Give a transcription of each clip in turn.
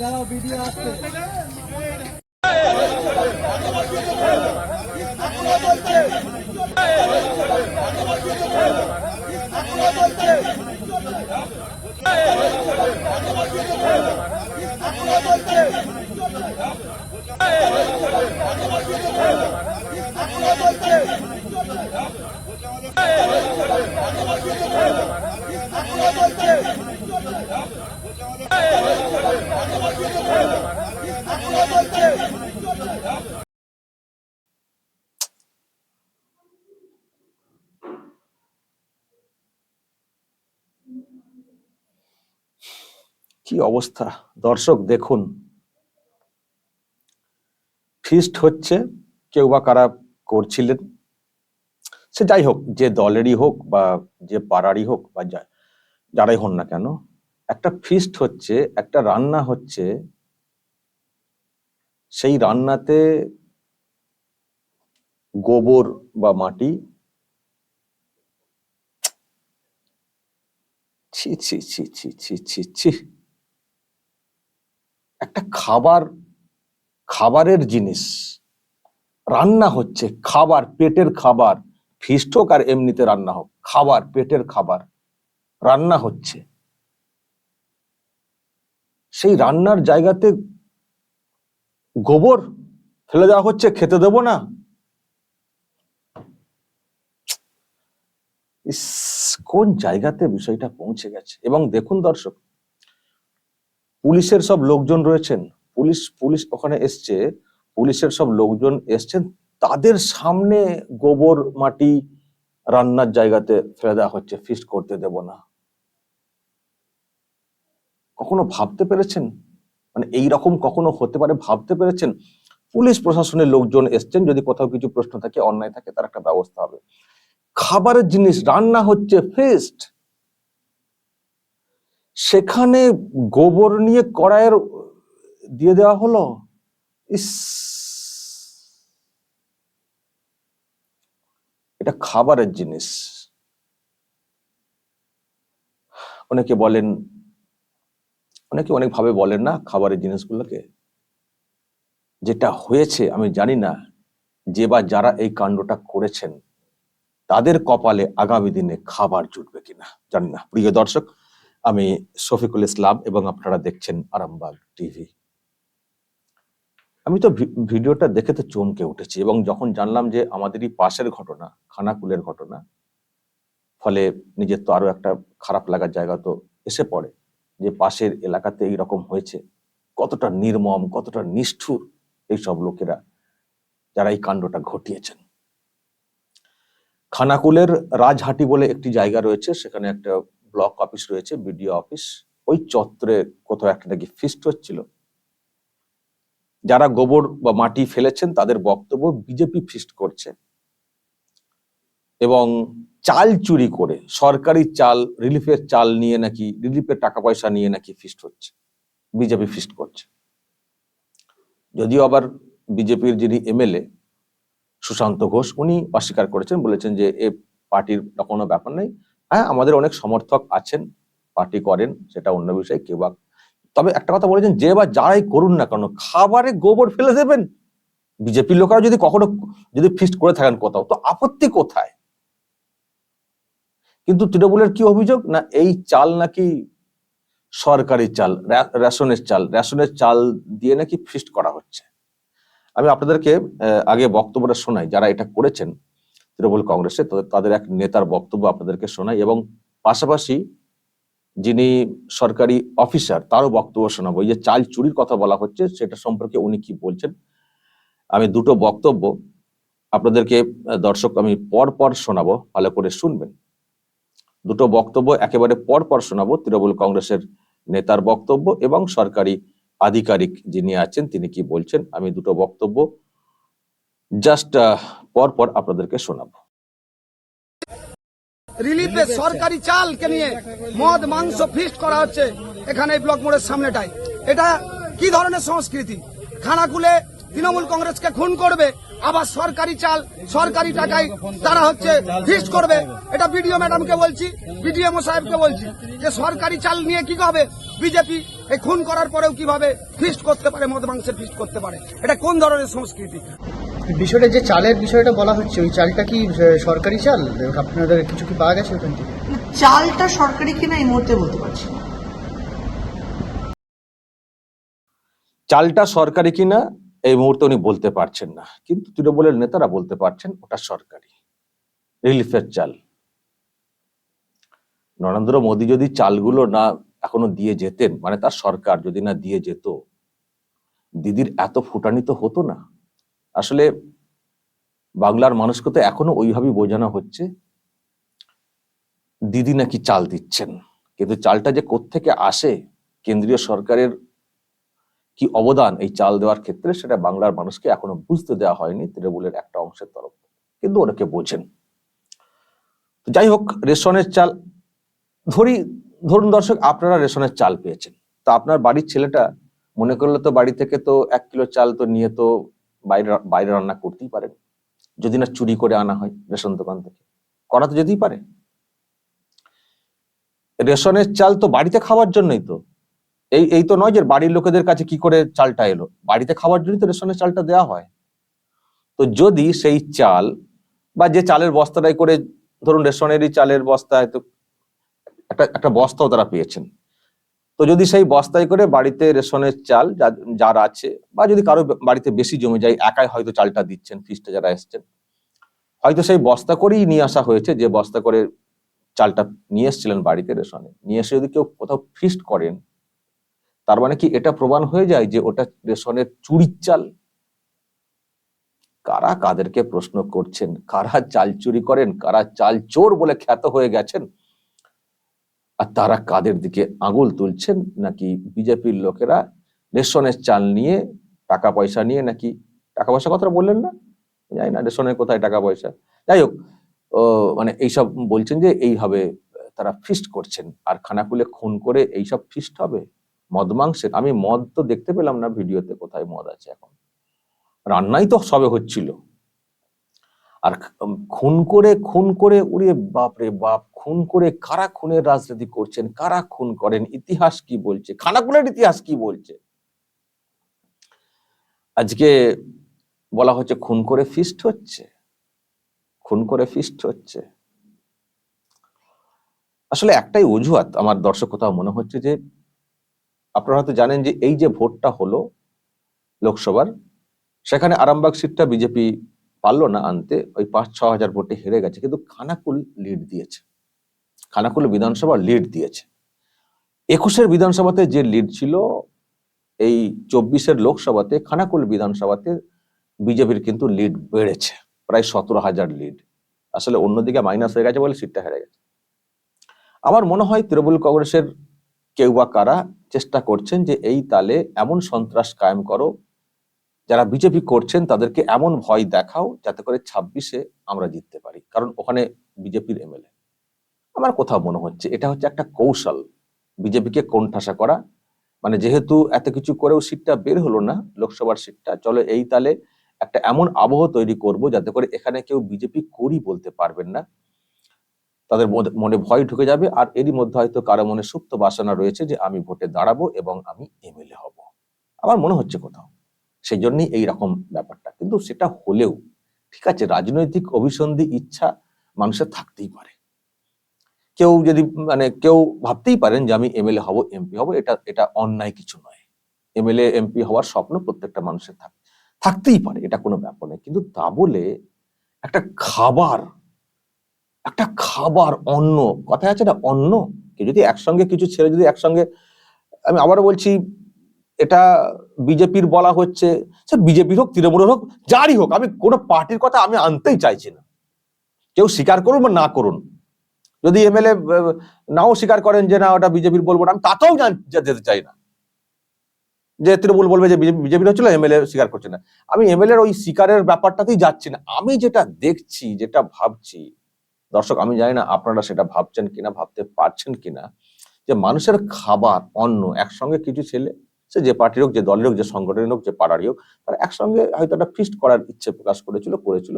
দাঁড়াও ভিডিও আসছে। কি অবস্থা? দর্শক, দেখুন। ফিস্ট হচ্ছে, কেউ বা কারা করছিলেন। সে যাই হোক, যে দলেরই হোক বা যে পাড়ারই হোক বা যারাই হন না কেন একটা ফিস্ট হচ্ছে, একটা রান্না হচ্ছে, সেই রান্নাতে গোবর বা মাটি, ছি ছি ছি ছি ছি ছি ছি, একটা খাবার, খাবারের জিনিস। রান্না হচ্ছে, খাবার, পেটের খাবার ফিস্ট হোক আর এমনিতে রান্না হোক, খাবার, পেটের খাবার, রান্না হচ্ছে। সেই রান্নার জায়গাতে গোবর ফেলে দেওয়া হচ্ছে, খেতে দেবো না। কোন জায়গাতে বিষয়টা পৌঁছে গেছে? এবং দেখুন দর্শক, পুলিশের সব লোকজন রয়েছেন। পুলিশ পুলিশ ওখানে এসছে, পুলিশের সব লোকজন এসছেন, তাদের সামনে গোবর, মাটি রান্নার জায়গাতে ফেলে দেওয়া হচ্ছে ফিস্ট করতে দেব না। কখনো ভাবতে পেরেছেন? মানে এই রকম কখনো হতে পারে ভাবতে পেরেছেন? পুলিশ প্রশাসনের লোকজন এসছেন, যদি কোথাও কিছু প্রশ্ন থাকে, অন্যায় থাকে, তার একটা ব্যবস্থা হবে। খাবারের জিনিস, রান্না হচ্ছে ফেস্ট সেখানে গোবর নিয়ে কড়াইয়ের দিয়ে দেওয়া হলো? ইস! এটা খাবারের জিনিস। অনেকে বলেন অনেকে অনেক ভাবে বলেন না খাবারের জিনিসগুলোকে। যেটা হয়েছে, আমি জানি না যে বা যারা এই কাণ্ডটা করেছেন, তাদের কপালে আগামী দিনে খাবার জুটবে কিনা, জানি না। প্রিয় দর্শক, আমি শফিকুল ইসলাম এবং আপনারা দেখছেন আরামবাগ টিভি। আমি তো ভিডিওটা দেখে তো চমকে উঠেছি এবং যখন জানলাম যে আমাদেরই পাশের ঘটনা, খানাকুলের ঘটনা, ফলে নিজের তো আরও একটা খারাপ লাগার জায়গা তো এসে পড়ে। যে পাশের এলাকাতে এই রকম হয়েছে, কতটা নির্মম, কতটা নিষ্ঠুর এইসব লোকেরা যারা এই কাণ্ডটা ঘটিয়েছেন। খানাকুলের রাজহাটি বলে একটি জায়গা রয়েছে, সেখানে একটা ব্লক অফিস রয়েছে, বিডিও অফিস। ওই চত্বরে কোথাও একটা নাকি ফিস্ট হচ্ছিল। যারা গোবর বা মাটি ফেলেছেন, তাদের বক্তব্য বিজেপি ফিস্ট করছে। এবং চাল চুরি করে, সরকারি চাল, রিলিফের চাল নিয়ে নাকি, রিলিফের টাকা পয়সা নিয়ে নাকি ফিস্ট হচ্ছে, বিজেপি ফিস্ট করছে। যদিও আবার বিজেপির যিনি এমএলএ, সুশান্ত ঘোষ, উনি অস্বীকার করেছেন, বলেছেন যে এ পার্টির কোনো ব্যাপার নেই। হ্যাঁ আমাদের অনেক সমর্থক আছেন, পার্টি করেন, সেটা অন্য বিষয়, কেউ বা তবে একটা কথা বলেছেন, যে বা যারাই করুন না কেন, খাবারে গোবর ফেলে দেবেন। বিজেপির লোকেরা যদি কখনো যদি ফিস্ট করে থাকেন কোথাও, তো আপত্তি কোথায়? তৃণমূলের কি অভিযোগ? না, এই চাল নাকি সরকারি চাল রেশনের চাল রেশনের চাল দিয়ে নাকি ফিস্ট করা হচ্ছে। আমি আপনাদেরকে আগে বক্তব্যটা শোনাই। যারা এটা করেছেন তৃণমূল কংগ্রেসে, তাদের- এক নেতার বক্তব্য আপনাদেরকে শোনাই এবং পাশাপাশি যিনি সরকারি অফিসার, তারও বক্তব্য শোনাবো। যে চাল চুরির কথা বলা হচ্ছে, সেটা সম্পর্কে উনি কি বলছেন? আমি দুটো বক্তব্য আপনাদেরকে দর্শক আমি পর পর শোনাবো। ভালো করে শুনবেন। দুটো বক্তব্য একেবারে পর পর শোনাবো। তৃণমূল কংগ্রেসের নেতার বক্তব্য এবং সরকারি আধিকারিক যিনি আছেন, তিনি কি বলছেন, আমি দুটো বক্তব্য জাস্ট পর পর আপনাদেরকে শোনাবো। রিলিফে সরকারি চালকে নিয়ে মদ, মাংস ফিস্ট করা হচ্ছে এখানে ব্লক মোড়ের সামনেটায়। এটা কি ধরনের সংস্কৃতি? খানাকুলে তৃণমূল কংগ্রেসকে খুন করবে আবার সরকারি চাল সরকারি টাকায় তারা হচ্ছে ফিস্ট করবে। এটা বিডিও ম্যাডামকে বলছি বিডিএমও সাহেবকে বলছি যে সরকারি চাল নিয়ে কি হবে? বিজেপি এই খুন করার পরেও কীভাবে ফিস্ট করতে পারে মদ মাংসের ফিস্ট করতে পারে? এটা কোন ধরনের সংস্কৃতি? বিষয়টা যে চালের বিষয়টা বলা হচ্ছে ওই চালটা কি সরকারি চাল? আপনাদের কিছু কি পাওয়া গেছে ওখান থেকে? চালটা সরকারি কিনা এই মুহূর্তে বলতে পারছি না। চালটা সরকারি কিনা এই মুহূর্তে উনি বলতে পারছেন না। কিন্তু তৃণমূলের নেতারা বলতে পারছেন ওটা সরকারি। রিলিফের চাল। নরেন্দ্র মোদী যদি চালগুলো না এখনও দিয়ে যেতেন মানে তার সরকার যদি না দিয়ে যেত, দিদির এত ফুটানি তো হতো না। আসলে বাংলার মানুষকে তো এখনও ওইভাবেই বোঝানো হচ্ছে, দিদি নাকি চাল দিচ্ছেন। কিন্তু চালটা যে কোত্থেকে আসে, কেন্দ্রীয় সরকারের কি অবদান এই চাল দেওয়ার ক্ষেত্রে সেটা বাংলার মানুষকে এখনও বুঝতে দেওয়া হয়নি তৃণমূলের একটা অংশের তরফ কিন্তু ওনাকে বোঝেন যাই হোক, রেশনের চাল, ধরি, ধরুন দর্শক, আপনারা রেশনের চাল পেয়েছেন। তো আপনার বাড়ির ছেলেটা মনে করলে তো বাড়ি থেকে তো এক কিলো চাল তো নিয়ে তো বাইরে বাইরে রান্না করতেই পারেন। যদি না চুরি করে আনা হয় রেশন দোকান থেকে। করা তো যেতেই পারে। রেশনের চাল তো বাড়িতে খাওয়ার জন্যই তো। এই এই তো নয় যে বাড়ির লোকেদের কাছে কি করে চালটা এলো। বাড়িতে খাওয়ার জন্য তো রেশনের চালটা দেওয়া হয়। তো যদি সেই চাল বা যে চালের বস্তাটাই করে ধরুন রেশনেরই চালের বস্তায় তো একটা একটা বস্তাও তারা পেয়েছেন। তো যদি সেই বস্তায় করে বাড়িতে রেশনের চাল যার আছে বা যদি কারও বাড়িতে বেশি জমে যায়, একাই হয়তো চালটা দিচ্ছেন ফিস্টে যারা এসছেন। হয়তো সেই বস্তা করেই নিয়ে আসা হয়েছে যে বস্তা করে চালটা নিয়ে এসেছিলেন বাড়িতে রেশনে। নিয়ে এসে যদি কেউ কোথাও ফিস্ট করেন তার মানে কি এটা প্রমাণ হয়ে যায় যে ওটা রেশনের চুরির চাল? কারা কাদেরকে প্রশ্ন করছেন? কারা চাল চুরি করেন? কারা চাল চোর বলে খ্যাত হয়ে গেছেন? আর তারা কাদের দিকে আঙুল তুলছেন? নাকি বিজেপির লোকেরা রেশনের চাল নিয়ে টাকা পয়সা নিয়ে নাকি টাকা পয়সা কথা বললেন না? জানি না, রেশনের কোথায় টাকা পয়সা যাই হোক মানে এইসব বলছেন যে এইভাবে তারা ফিস্ট করছেন। আর খানাকুলে খুন করে এইসব ফিস্ট হবে? মদ মাংসের আমি মদ তো দেখতে পেলাম না ভিডিওতে কোথায় মদ আছে এখন। রান্নাই তো সবে হচ্ছিল। আর খুন করে খুন করে, উড়িয়ে বাপরে বাপ, খুন করে কারা খুনের রাজনীতি করছেন, কারা খুন করেন, ইতিহাস কি বলছে, খানাকুলের ইতিহাস কি বলছে? আজকে বলা হচ্ছে খুন করে ফিস্ট হচ্ছে। খুন করে ফিস্ট হচ্ছে। আসলে একটাই অজুহাত আমার দর্শক কোথাও মনে হচ্ছে যে আপনারা হয়তো জানেন যে এই যে ভোটটা হলো লোকসভার, সেখানে আরামবাগ সিটটা বিজেপি পারল না আনতে, ওই পাঁচ, ছ হাজার ভোটে হেরে গেছে, কিন্তু খানাকুল লিড দিয়েছে। খানাকুল বিধানসভা লিড দিয়েছে। একুশের বিধানসভাতে যে লিড ছিল, এই চব্বিশের লোকসভাতে, খানাকুল বিধানসভাতে বিজেপির কিন্তু লিড বেড়েছে, প্রায় সতেরো হাজার লিড। আসলে অন্যদিকে মাইনাস হয়ে গেছে বলে সিটটা হেরে গেছে। আমার মনে হয় তৃণমূল কংগ্রেসের কেউ বা কারা চেষ্টা করছেন যে এই তালে এমন সন্ত্রাস কায়েম করো, যারা বিজেপি করছেন তাদেরকে এমন ভয় দেখাও যাতে করে ছাব্বিশে আমরা জিততে পারি। কারণ ওখানে বিজেপির এমএলএ আমার কোথাও মনে হচ্ছে, এটা হচ্ছে একটা কৌশল। বিজেপিকে কোণঠাসা করা মানে যেহেতু এত কিছু করেও সিটটা বের হলো না, লোকসভার সিটটা, চলো এই তালে একটা এমন আবহ তৈরি করব যাতে করে এখানে কেউ বিজেপি করি বলতে পারবেন না। তাদের মনে ভয় ঢুকে যাবে। আর এরই মধ্যে হয়তো কারও মনে সুপ্ত বাসনা রয়েছে যে, আমি ভোটে দাঁড়াবো এবং আমি এমএলএ হব। আমার মনে হচ্ছে কোথাও। সেই জন্যই এই রকম ব্যাপারটা। কিন্তু সেটা হলেও, ঠিক আছে, রাজনৈতিক অভিসন্ধি ইচ্ছা মানুষের থাকতেই পারে। কেউ যদি মানে কেউ ভাবতেই পারেন যে, আমি এমএলএ হব, এমপি হব, এটা এটা অন্যায় কিছু নয়। এমএলএ, এমপি হওয়ার স্বপ্ন প্রত্যেকটা মানুষের থাকে, থাকতেই পারে, এটা কোনো ব্যাপার নয়। কিন্তু তা বলে একটা খাবার একটা খাবার, অন্ন। কথা আছে না কেউ যদি একসঙ্গে কিছু ছেড়ে, যদি একসঙ্গে, আমি আবারও বলছি, এটা বিজেপির বলা হচ্ছে, সে বিজেপির হোক, তৃণমূলের হোক, যারই হোক, আমি কোনো পার্টির কথা আমি আনতেই চাইছি না। কেউ স্বীকার করুন বা না করুন। যদি এমএলএ নাও স্বীকার করেন যে না, ওটা বিজেপির বলব না, আমি তাতেও যেতে চাই না। যে তৃণমূল বলবে যে বিজেপির হচ্ছিল, এমএলএ স্বীকার করছে না। আমি এমএলএ ওই স্বীকারের ব্যাপারটাতেই যাচ্ছি না। আমি যেটা দেখছি, যেটা ভাবছি দর্শক, আমি জানি না আপনারা সেটা ভাবছেন কিনা, ভাবতে পারছেন কিনা যে মানুষের খাবার, অন্ন, একসঙ্গে কিছু ছেলে সে যে পার্টির হোক, যে দলের হোক, যে সংগঠনের হোক, যে পাড়ারই হোক, তারা একসঙ্গে হয়তো একটা ফিস্ট করার ইচ্ছে প্রকাশ করেছিল করেছিল।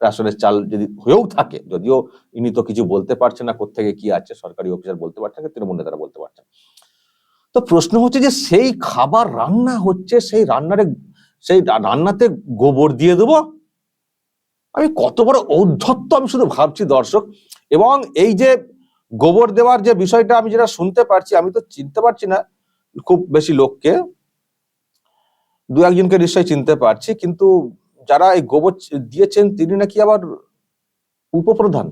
রাশনের চাল যদি হয়েও থাকে, যদিও ইনি তো কিছু বলতে পারছে না কোথেকে কি আছে, সরকারি অফিসার বলতে পারছেন না তৃণমূল নেতারা বলতে পারছেন তো প্রশ্ন হচ্ছে যে সেই খাবার রান্না হচ্ছে, সেই রান্নারে, সেই রান্নাতে গোবর দিয়ে দেবো? আমি কত বড় ঔদ্ধত্য আমি শুধু ভাবছি, দর্শক। এবং এই যে গোবর দেওয়ার যে বিষয়টা আমি যেটা শুনতে পারছি, আমি তো চিনতে পারছি না খুব বেশি লোককে। দু একজনকে নিশ্চয়ই চিনতে পারছি, কিন্তু যারা এই গোবর দিয়েছেন তিনি নাকি আবার উপপ্রধান?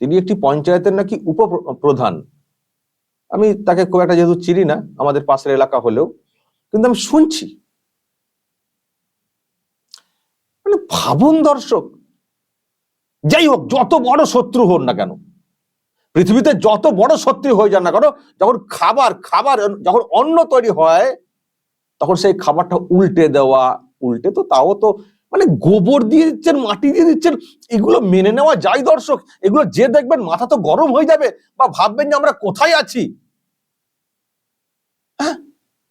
তিনি একটি পঞ্চায়েতের নাকি উপপ্রধান? আমি তাকে খুব একটা যেহেতু চিনি না, আমাদের পাশের এলাকা হলেও। কিন্তু আমি শুনছি। মানে ভাবুন দর্শক। যাই হোক, যত বড় শত্রু হন না কেন, পৃথিবীতে যত বড় শত্রু হয়ে যান না কেন, যখন খাবার খাবার যখন অন্ন তৈরি হয়, তখন সেই খাবারটা উল্টে দেওয়া, উল্টে তো তাও তো মানে গোবর দিয়ে দিচ্ছেন, মাটি দিয়ে দিচ্ছেন, এগুলো মেনে নেওয়া যায় দর্শক। এগুলো যে দেখবেন মাথা তো গরম হয়ে যাবে বা ভাববেন যে আমরা কোথায় আছি? হ্যাঁ?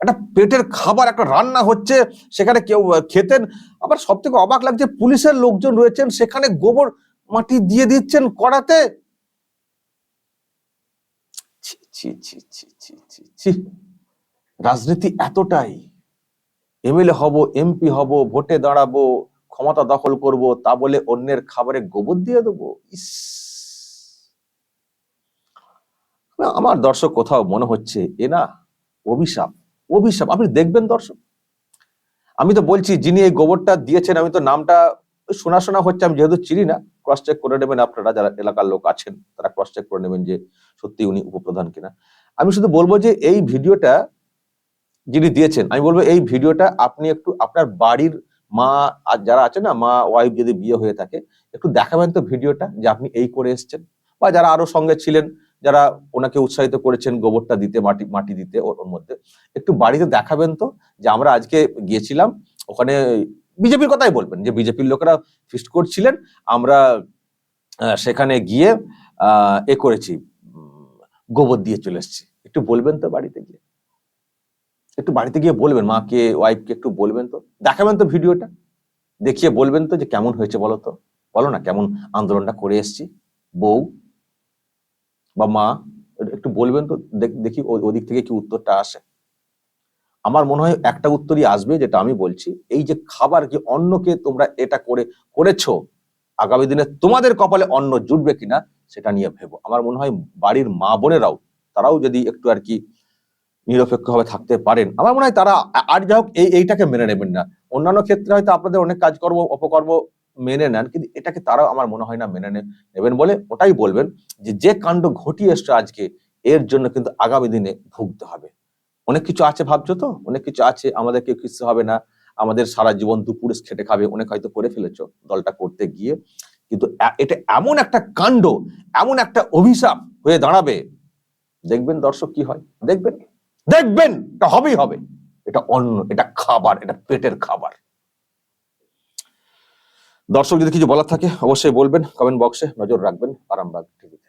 একটা পেটের খাবার, একটা রান্না হচ্ছে, সেখানে কেউ খেতেন। আবার সব থেকে অবাক লাগছে, পুলিশের লোকজন রয়েছেন, সেখানে গোবর মাটি দিয়ে দিচ্ছেন কড়াতে। রাজনীতি এতটাই। এমএলএ হব এমপি হব, ভোটে দাঁড়াবো, ক্ষমতা দখল করব, তা বলে অন্যের খাবারে গোবর দিয়ে দেবো? ইস। আমার দর্শক, কোথাও মনে হচ্ছে, এ না, অভিশাপ। অভিশাপ। আপনি দেখবেন দর্শক। আমি তো বলছি, যিনি এই গোবরটা দিয়েছেন, আমি তো নামটা শোনা শোনা হচ্ছে, আমি যেহেতু চিনি না ক্রস চেক করে নেবেন আপনারা, যারা এলাকার লোক আছেন, তারা ক্রস চেক করে নেবেন যে সত্যি উনি উপপ্রধান কিনা। আমি শুধু বলব যে এই ভিডিওটা যিনি দিয়েছেন, আমি বলব এই ভিডিওটা আপনি একটু আপনার বাড়ির মা আর যারা আছে না, মা ওয়াইফ যদি বিয়ে হয়ে থাকে, একটু দেখাবেন তো ভিডিওটা যে আপনি এই করে এসছেন। বা যারা আরও সঙ্গে ছিলেন যারা ওনাকে উৎসাহিত করেছেন গোবরটা দিতে, মাটি মাটি দিতে ওর মধ্যে, একটু বাড়িতে দেখাবেন তো যে আমরা আজকে গিয়েছিলাম, ওখানে বিজেপির কথাই বলবেন যে বিজেপির লোকেরা ফিস্ট করছিলেন, আমরা সেখানে গিয়ে এ করেছি গোবর দিয়ে চলে এসেছি। একটু বলবেন তো বাড়িতে গিয়ে। একটু বাড়িতে গিয়ে বলবেন, মাকে ওয়াইফকে একটু বলবেন তো। দেখাবেন তো ভিডিওটা, দেখিয়ে বলবেন তো যে কেমন হয়েছে বলো তো। বলো না কেমন আন্দোলনটা করে এসেছি, বউ বা মা, একটু বলবেন তো, দেখি ওদিক থেকে কি উত্তরটা আসে। আমার মনে হয় একটা উত্তরই আসবে যেটা আমি বলছি, এই যে খাবার কি অন্নকে তোমরা এটা করে করেছ, আগামী দিনে তোমাদের কপালে অন্ন জুটবে কিনা, সেটা নিয়ে ভেবো। আমার মনে হয় বাড়ির মা বোনেরাও, তারাও যদি একটু আর কি নিরপেক্ষভাবে থাকতে পারেন, আমার মনে হয় তারা আর যাই হোক, এই, এইটাকে মেনে নেবেন না। অন্যান্য ক্ষেত্রে হয়তো আপনাদের অনেক কাজকর্ম, অপকর্ম মেনে নেন, কিন্তু এটাকে তারাও আমার মনে হয় না মেনে নেবেন বলে? ওটাই বলবেন যে যে কাণ্ড ঘটিয়ে এসছে আজকে, এর জন্য কিন্তু আগামী দিনে ভুগতে হবে। অনেক কিছু আছে ভাবছ তো? অনেক কিছু আছে আমাদেরকে কিছু হবে না। আমাদের সারা জীবন দুপুরে খেটে খাবে, অনেক হয়তো করে ফেলেছ দলটা করতে গিয়ে। কিন্তু এটা এমন একটা কাণ্ড, এমন একটা অভিশাপ হয়ে দাঁড়াবে। দেখবেন দর্শক কি হয়? দেখবেন? দেখবেন! এটা হবেই হবে। এটা অন্ন এটা খাবার, এটা পেটের খাবার। দর্শক যদি কিছু বলার থাকে অবশ্যই বলবেন কমেন্ট বক্সে নজর রাখবেন আরামবাগ টিভিতে